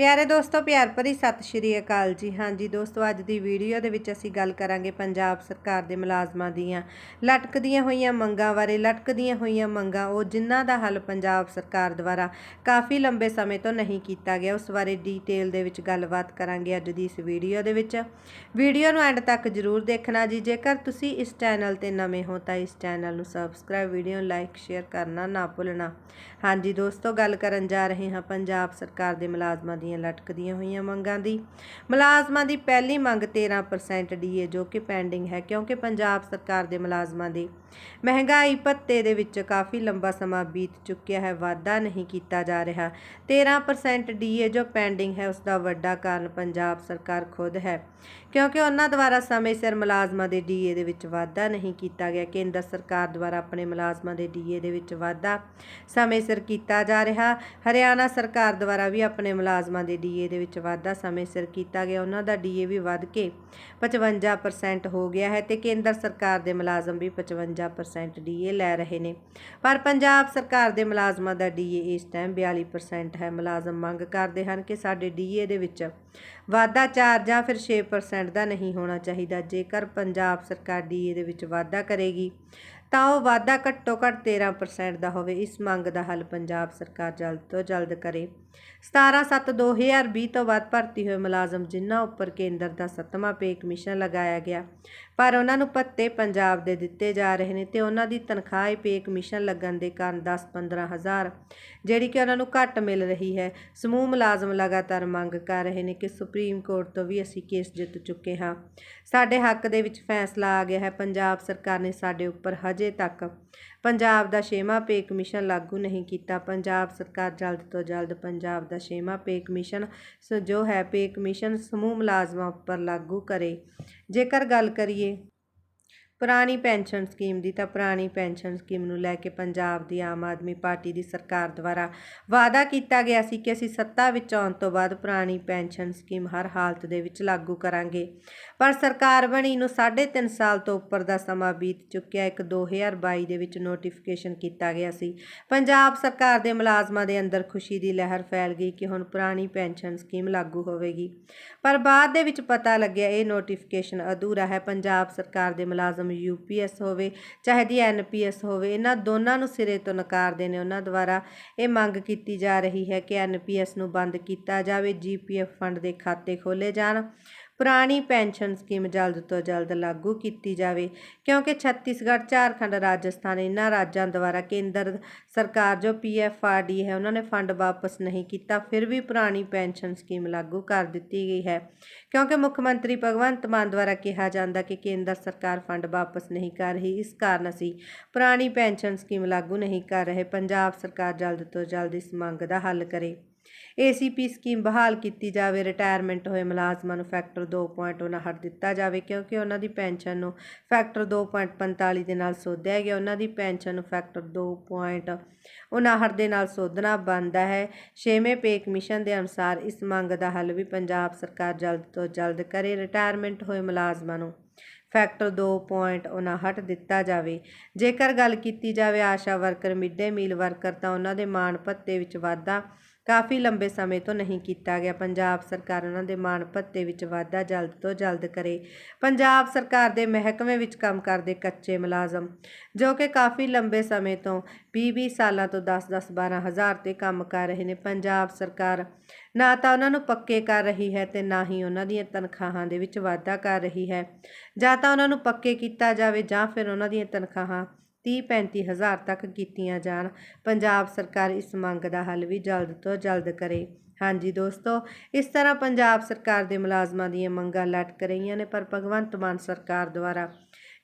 ਪਿਆਰੇ ਦੋਸਤੋ, ਪਿਆਰ ਭਰੀ ਸਤਿ ਸ਼੍ਰੀ ਅਕਾਲ ਜੀ। ਹਾਂਜੀ ਦੋਸਤੋ, ਅੱਜ ਦੀ ਵੀਡੀਓ ਦੇ ਵਿੱਚ ਅਸੀਂ ਗੱਲ ਕਰਾਂਗੇ ਪੰਜਾਬ ਸਰਕਾਰ ਦੇ ਮੁਲਾਜ਼ਮਾਂ ਦੀਆਂ। ਲਟਕਦੀਆਂ ਹੋਈਆਂ ਮੰਗਾਂ ਬਾਰੇ, ਲਟਕਦੀਆਂ ਹੋਈਆਂ ਮੰਗਾਂ, ਉਹ ਜਿਨ੍ਹਾਂ ਦਾ ਹੱਲ ਪੰਜਾਬ ਸਰਕਾਰ ਦੁਆਰਾ ਕਾਫੀ ਲੰਬੇ ਸਮੇਂ ਤੋਂ ਨਹੀਂ ਕੀਤਾ ਗਿਆ, ਉਸ ਬਾਰੇ ਡੀਟੇਲ ਦੇ ਵਿੱਚ ਗੱਲਬਾਤ ਕਰਾਂਗੇ ਅੱਜ ਦੀ ਇਸ ਵੀਡੀਓ ਦੇ ਵਿੱਚ। ਵੀਡੀਓ ਨੂੰ ਐਂਡ ਤੱਕ ਜ਼ਰੂਰ ਦੇਖਣਾ ਜੀ। ਜੇਕਰ ਤੁਸੀਂ ਇਸ ਚੈਨਲ ਤੇ ਨਵੇਂ ਹੋ, ਤਾਂ ਇਸ ਚੈਨਲ ਨੂੰ ਸਬਸਕ੍ਰਾਈਬ ਵੀਡੀਓ ਨੂੰ ਲਾਈਕ ਸ਼ੇਅਰ ਕਰਨਾ ਨਾ ਭੁੱਲਣਾ। ਹਾਂਜੀ ਦੋਸਤੋ, ਗੱਲ ਕਰਨ ਜਾ ਰਹੇ ਹਾਂ ਪੰਜਾਬ ਸਰਕਾਰ ਦੇ ਮੁਲਾਜ਼ਮਾਂ ਦੀ ਦੀਆਂ ਲਟਕਦੀਆਂ ਹੋਈਆਂ ਮੰਗਾਂ ਦੀ। ਮੁਲਾਜ਼ਮਾਂ ਦੀ ਪਹਿਲੀ ਮੰਗ 13% ਡੀਏ ਜੋ ਕਿ ਪੈਂਡਿੰਗ ਹੈ, ਕਿਉਂਕਿ ਪੰਜਾਬ ਸਰਕਾਰ ਦੇ ਮੁਲਾਜ਼ਮਾਂ ਦੀ ਮਹਿੰਗਾਈ ਭੱਤੇ ਦੇ ਵਿੱਚ ਕਾਫੀ ਲੰਬਾ ਸਮਾਂ ਬੀਤ ਚੁੱਕਿਆ ਹੈ ਵਾਅਦਾ ਨਹੀਂ ਕੀਤਾ ਜਾ ਰਿਹਾ। 13% ਡੀਏ ਜੋ ਪੈਂਡਿੰਗ ਹੈ ਉਸ ਦਾ ਵੱਡਾ ਕਾਰਨ ਪੰਜਾਬ ਸਰਕਾਰ ਖੁਦ ਹੈ, ਕਿਉਂਕਿ ਉਹਨਾਂ ਦੁਆਰਾ ਸਮੇਂ ਸਿਰ ਮੁਲਾਜ਼ਮਾਂ ਦੇ ਡੀਏ ਦੇ ਵਿੱਚ ਵਾਧਾ ਨਹੀਂ ਕੀਤਾ ਗਿਆ। ਕੇਂਦਰ ਸਰਕਾਰ ਦੁਆਰਾ ਆਪਣੇ ਮੁਲਾਜ਼ਮਾਂ ਦੇ ਡੀਏ ਦੇ ਵਿੱਚ ਵਾਧਾ ਸਮੇਂ ਸਿਰ ਕੀਤਾ ਜਾ ਰਿਹਾ। ਹਰਿਆਣਾ ਸਰਕਾਰ ਦੁਆਰਾ ਵੀ ਆਪਣੇ ਮੁਲਾਜ਼ਮ ਦੇ ਡੀਏ ਦੇ ਵਿੱਚ ਵਾਧਾ ਸਮੇਂ ਸਿਰ ਕੀਤਾ ਗਿਆ। ਉਹਨਾਂ ਦਾ ਡੀਏ ਵੀ ਵੱਧ ਕੇ 55% ਹੋ ਗਿਆ ਹੈ ਤੇ ਕੇਂਦਰ ਸਰਕਾਰ ਦੇ ਮੁਲਾਜ਼ਮ ਵੀ 55% ਡੀਏ ਲੈ ਰਹੇ ਨੇ। ਪਰ ਪੰਜਾਬ ਸਰਕਾਰ ਦੇ ਮੁਲਾਜ਼ਮਾਂ ਦਾ ਡੀਏ ਇਸ ਟਾਈਮ 42% ਹੈ। ਮੁਲਾਜ਼ਮ ਮੰਗ ਕਰਦੇ ਹਨ ਕਿ ਸਾਡੇ ਡੀਏ ਦੇ ਵਿੱਚ ਵਾਧਾ 4 ਜਾਂ ਫਿਰ 6% ਦਾ ਨਹੀਂ ਹੋਣਾ ਚਾਹੀਦਾ। ਜੇਕਰ ਪੰਜਾਬ ਸਰਕਾਰ ਡੀਏ ਦੇ ਵਿੱਚ ਵਾਧਾ ਕਰੇਗੀ ਤਾਂ ਉਹ ਵਾਧਾ ਘੱਟੋ ਘੱਟ 13% ਦਾ ਹੋਵੇ। ਇਸ ਮੰਗ ਦਾ ਹੱਲ ਪੰਜਾਬ ਸਰਕਾਰ ਜਲਦ ਤੋਂ ਜਲਦ ਕਰੇ। 17/7/2020 ਤੋਂ ਬਾਅਦ ਭਰਤੀ ਹੋਏ ਮੁਲਾਜ਼ਮ ਜਿਨ੍ਹਾਂ ਉੱਪਰ ਕੇਂਦਰ ਦਾ ਸੱਤਵਾਂ ਪੇ ਕਮਿਸ਼ਨ ਲਗਾਇਆ ਗਿਆ, ਪਰ ਉਹਨਾਂ ਨੂੰ ਭੱਤੇ ਪੰਜਾਬ ਦੇ ਦਿੱਤੇ ਜਾ ਰਹੇ ਨੇ ਤੇ ਉਹਨਾਂ ਦੀ ਤਨਖਾਹ ਹੀ ਪੇ ਕਮਿਸ਼ਨ ਲੱਗਣ ਦੇ ਕਾਰਨ 10-15 ਹਜ਼ਾਰ, ਜਿਹੜੀ ਕਿ ਉਹਨਾਂ ਨੂੰ ਘੱਟ ਮਿਲ ਰਹੀ ਹੈ। ਸਮੂਹ ਮੁਲਾਜ਼ਮ ਲਗਾਤਾਰ ਮੰਗ ਕਰ ਰਹੇ ਨੇ ਕਿ ਸੁਪਰੀਮ ਕੋਰਟ ਤੋਂ ਵੀ ਅਸੀਂ ਕੇਸ ਜਿੱਤ ਚੁੱਕੇ ਹਾਂ। ਸਾਡੇ ਹੱਕ ਦੇ ਵਿੱਚ ਫੈਸਲਾ ਆ ਗਿਆ ਹੈ। ਪੰਜਾਬ ਸਰਕਾਰ ਨੇ ਸਾਡੇ ਉੱਪਰ ਹਜ ਤੱਕ। ਪੰਜਾਬ ਦਾ ਛੇਵਾਂ ਪੇ ਕਮਿਸ਼ਨ ਲਾਗੂ ਨਹੀਂ ਕੀਤਾ। ਪੰਜਾਬ ਸਰਕਾਰ ਜਲਦ ਤੋਂ ਜਲਦ ਪੰਜਾਬ ਦਾ ਛੇਵਾਂ ਪੇ ਕਮਿਸ਼ਨ ਜੋ ਹੈ, ਪੇ ਕਮਿਸ਼ਨ ਸਮੂਹ ਮੁਲਾਜ਼ਮਾਂ ਉੱਪਰ ਲਾਗੂ ਕਰੇ। ਜੇਕਰ ਗੱਲ ਕਰੀਏ ਪੁਰਾਣੀ ਪੈਨਸ਼ਨ ਸਕੀਮ ਦੀ, ਤਾਂ ਪੁਰਾਣੀ ਪੈਨਸ਼ਨ ਸਕੀਮ ਨੂੰ ਲੈ ਕੇ ਪੰਜਾਬ ਦੀ ਆਮ ਆਦਮੀ ਪਾਰਟੀ ਦੀ ਸਰਕਾਰ ਦੁਆਰਾ ਵਾਅਦਾ ਕੀਤਾ ਗਿਆ ਸੀ ਕਿ ਅਸੀਂ ਸੱਤਾ ਵਿੱਚ ਆਉਣ ਤੋਂ ਬਾਅਦ ਪੁਰਾਣੀ ਪੈਨਸ਼ਨ ਸਕੀਮ ਹਰ ਹਾਲਤ ਦੇ ਵਿੱਚ ਲਾਗੂ ਕਰਾਂਗੇ। ਪਰ ਸਰਕਾਰ ਬਣੀ ਨੂੰ 3.5 ਸਾਲ ਤੋਂ ਉੱਪਰ ਦਾ ਸਮਾਂ ਬੀਤ ਚੁੱਕਿਆ। ਇੱਕ 2022 ਦੇ ਵਿੱਚ ਨੋਟੀਫਿਕੇਸ਼ਨ ਕੀਤਾ ਗਿਆ ਸੀ। ਪੰਜਾਬ ਸਰਕਾਰ ਦੇ ਮੁਲਾਜ਼ਮਾਂ ਦੇ ਅੰਦਰ ਖੁਸ਼ੀ ਦੀ ਲਹਿਰ ਫੈਲ ਗਈ ਕਿ ਹੁਣ ਪੁਰਾਣੀ ਪੈਨਸ਼ਨ ਸਕੀਮ ਲਾਗੂ ਹੋਵੇਗੀ। ਪਰ ਬਾਅਦ ਦੇ ਵਿੱਚ ਪਤਾ ਲੱਗਿਆ, ਇਹ ਨੋਟੀਫਿਕੇਸ਼ਨ ਅਧੂਰਾ ਹੈ। ਪੰਜਾਬ ਸਰਕਾਰ ਦੇ ਮੁਲਾਜ਼ਮ ਯੂਪੀਐਸ ਹੋਵੇ, ਚਾਹੇ ਦੀ ਐਨਪੀਐਸ ਹੋਵੇ, ਇਹਨਾਂ ਦੋਨਾਂ ਨੂੰ ਸਿਰੇ ਤੋਂ ਨਕਾਰਦੇ ਨੇ। ਉਹਨਾਂ ਦੁਆਰਾ ਇਹ ਮੰਗ ਕੀਤੀ ਜਾ ਰਹੀ ਹੈ ਕਿ ਐਨਪੀਐਸ ਨੂੰ ਬੰਦ ਕੀਤਾ ਜਾਵੇ, ਜੀਪੀਐਫ ਫੰਡ ਦੇ ਖਾਤੇ ਖੋਲੇ ਜਾਣ। ਪੁਰਾਣੀ ਪੈਨਸ਼ਨ ਸਕੀਮ ਜਲਦ ਤੋਂ ਜਲਦ ਲਾਗੂ ਕੀਤੀ ਜਾਵੇ, ਕਿਉਂਕਿ ਛੱਤੀਸਗੜ੍ਹ, ਝਾਰਖੰਡ, ਰਾਜਸਥਾਨ ਇਹਨਾਂ ਰਾਜਾਂ ਦੁਆਰਾ ਕੇਂਦਰ ਸਰਕਾਰ ਜੋ ਪੀਐਫਆਰਡੀ ਹੈ ਉਹਨਾਂ ਨੇ ਫੰਡ ਵਾਪਸ ਨਹੀਂ ਕੀਤਾ, ਫਿਰ ਵੀ ਪੁਰਾਣੀ ਪੈਨਸ਼ਨ ਸਕੀਮ ਲਾਗੂ ਕਰ ਦਿੱਤੀ ਗਈ ਹੈ। ਕਿਉਂਕਿ ਮੁੱਖ ਮੰਤਰੀ ਭਗਵੰਤ ਮਾਨ ਦੁਆਰਾ ਕਿਹਾ ਜਾਂਦਾ ਕਿ ਕੇਂਦਰ ਸਰਕਾਰ ਫੰਡ ਵਾਪਸ ਨਹੀਂ ਕਰ ਰਹੀ, ਇਸ ਕਾਰਨ ਅਸੀਂ ਪੁਰਾਣੀ ਪੈਨਸ਼ਨ ਸਕੀਮ ਲਾਗੂ ਨਹੀਂ ਕਰ ਰਹੇ। ਪੰਜਾਬ ਸਰਕਾਰ ਜਲਦ ਤੋਂ ਜਲਦ ਇਸ ਮੰਗ ਦਾ ਹੱਲ ਕਰੇ। ਏਸੀਪੀ ਸਕੀਮ ਬਹਾਲ ਕੀਤੀ ਜਾਵੇ ਰਿਟਾਇਰਮੈਂਟ ਹੋਏ ਮੁਲਾਜ਼ਮਾਂ ਨੂੰ ਫੈਕਟਰ 2.59 ਦਿੱਤਾ ਜਾਵੇ, ਕਿਉਂਕਿ ਉਹਨਾਂ ਦੀ ਪੈਨਸ਼ਨ ਨੂੰ ਫੈਕਟਰ 2.45 ਦੇ ਨਾਲ ਸੋਧਿਆ ਗਿਆ, ਉਹਨਾਂ ਦੀ ਪੈਨਸ਼ਨ ਨੂੰ ਫੈਕਟਰ 2.59 ਦੇ ਨਾਲ ਸੋਧਣਾ ਬਣਦਾ ਹੈ। ਛੇਵੇਂ ਪੇ ਕਮਿਸ਼ਨ ਦੇ ਅਨੁਸਾਰ ਇਸ ਮੰਗ ਦਾ ਹੱਲ ਵੀ ਪੰਜਾਬ ਸਰਕਾਰ ਜਲਦ ਤੋਂ ਜਲਦ ਕਰੇ। ਰਿਟਾਇਰਮੈਂਟ ਹੋਏ ਮੁਲਾਜ਼ਮਾਂ ਨੂੰ ਫੈਕਟਰ 2.59 ਦਿੱਤਾ ਜਾਵੇ। ਜੇਕਰ ਗੱਲ ਕੀਤੀ ਜਾਵੇ ASHA worker mid day meal worker ਤਾਂ ਉਹਨਾਂ ਦੇ ਮਾਣ ਭੱਤੇ ਵਿੱਚ ਵਾਧਾ ਕਾਫੀ ਲੰਬੇ ਸਮੇਂ ਤੋਂ ਨਹੀਂ ਕੀਤਾ ਗਿਆ। ਪੰਜਾਬ ਸਰਕਾਰ ਉਹਨਾਂ ਦੇ ਮਾਣ ਭੱਤੇ ਵਿੱਚ ਵਾਧਾ ਜਲਦ ਤੋਂ ਜਲਦ ਕਰੇ। ਪੰਜਾਬ ਸਰਕਾਰ ਦੇ ਮਹਿਕਮੇ ਵਿੱਚ ਕੰਮ ਕਰਦੇ ਕੱਚੇ ਮੁਲਾਜ਼ਮ, ਜੋ ਕਿ ਕਾਫੀ ਲੰਬੇ ਸਮੇਂ ਤੋਂ 20-20 ਸਾਲਾਂ ਤੋਂ 10-10 12 ਹਜ਼ਾਰ ਤੇ ਕੰਮ ਕਰ ਰਹੇ ਨੇ। ਪੰਜਾਬ ਸਰਕਾਰ ਨਾ ਤਾਂ ਉਹਨਾਂ ਨੂੰ ਪੱਕੇ ਕਰ ਰਹੀ ਹੈ ਤੇ ਨਾ ਹੀ ਉਹਨਾਂ ਦੀਆਂ ਤਨਖਾਹਾਂ ਦੇ ਵਿੱਚ ਵਾਧਾ ਕਰ ਰਹੀ ਹੈ। ਜਾਂ ਤਾਂ ਉਹਨਾਂ ਨੂੰ ਪੱਕੇ ਕੀਤਾ ਜਾਵੇ ਜਾਂ ਫਿਰ ਉਹਨਾਂ ਦੀਆਂ ਤਨਖਾਹਾਂ 30-35 ਹਜ਼ਾਰ ਤੱਕ ਕੀਤੀਆਂ ਜਾਣ। ਪੰਜਾਬ ਸਰਕਾਰ ਇਸ ਮੰਗ ਦਾ ਹੱਲ ਵੀ ਜਲਦ ਤੋਂ ਜਲਦ ਕਰੇ। ਹਾਂਜੀ ਦੋਸਤੋ, ਇਸ ਤਰ੍ਹਾਂ ਪੰਜਾਬ ਸਰਕਾਰ ਦੇ ਮੁਲਾਜ਼ਮਾਂ ਦੀਆਂ ਮੰਗਾਂ ਲਟਕ ਰਹੀਆਂ ਨੇ, ਪਰ ਭਗਵੰਤ ਮਾਨ ਸਰਕਾਰ ਦੁਆਰਾ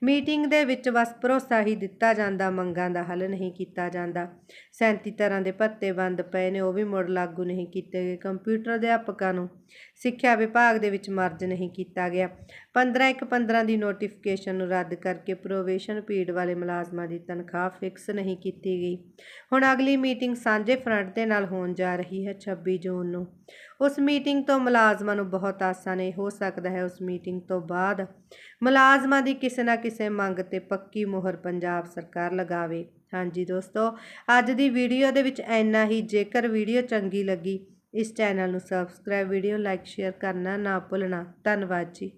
ਮੀਟਿੰਗ ਦੇ ਵਿੱਚ ਬਸ ਭਰੋਸਾ ਹੀ ਦਿੱਤਾ ਜਾਂਦਾ, ਮੰਗਾਂ ਦਾ ਹੱਲ ਨਹੀਂ ਕੀਤਾ ਜਾਂਦਾ। 37 ਤਰ੍ਹਾਂ ਦੇ ਭੱਤੇ ਬੰਦ ਪਏ ਨੇ, ਉਹ ਵੀ ਮੁੜ ਲਾਗੂ ਨਹੀਂ ਕੀਤੇ ਗਏ। ਕੰਪਿਊਟਰ ਅਧਿਆਪਕਾਂ ਨੂੰ ਸਿੱਖਿਆ ਵਿਭਾਗ ਦੇ ਵਿੱਚ ਮਰਜ ਨਹੀਂ ਕੀਤਾ ਗਿਆ। 15 ਇੱਕ 15 ਦੀ ਨੋਟੀਫਿਕੇਸ਼ਨ ਨੂੰ ਰੱਦ ਕਰਕੇ ਪ੍ਰੋਵੇਸ਼ਨ ਪੀਰੀਅਡ ਵਾਲੇ ਮੁਲਾਜ਼ਮਾਂ ਦੀ ਤਨਖਾਹ ਫਿਕਸ ਨਹੀਂ ਕੀਤੀ ਗਈ। ਹੁਣ ਅਗਲੀ ਮੀਟਿੰਗ ਸਾਂਝੇ ਫਰੰਟ ਦੇ ਨਾਲ ਹੋਣ ਜਾ ਰਹੀ ਹੈ 26 ਜੂਨ ਨੂੰ। ਉਸ ਮੀਟਿੰਗ ਤੋਂ ਮੁਲਾਜ਼ਮਾਂ ਨੂੰ ਬਹੁਤ ਆਸਾਂ ਨੇ ਹੋ ਸਕਦਾ ਹੈ। ਉਸ ਮੀਟਿੰਗ ਤੋਂ ਬਾਅਦ ਮੁਲਾਜ਼ਮਾਂ ਦੀ ਕਿਸੇ ਨਾ ਕਿਸੇ ਮੰਗ ਤੇ ਪੱਕੀ ਮੋਹਰ ਪੰਜਾਬ ਸਰਕਾਰ ਲਗਾਵੇ। ਹਾਂਜੀ ਦੋਸਤੋ, ਅੱਜ ਦੀ ਵੀਡੀਓ ਦੇ ਵਿੱਚ ਇੰਨਾ ਹੀ। ਜੇਕਰ ਵੀਡੀਓ ਚੰਗੀ ਲੱਗੀ, ਇਸ ਚੈਨਲ ਨੂੰ ਸਬਸਕ੍ਰਾਈਬ ਵੀਡੀਓ ਲਾਈਕ ਸ਼ੇਅਰ ਕਰਨਾ ਨਾ ਭੁੱਲਣਾ। ਧੰਨਵਾਦ ਜੀ।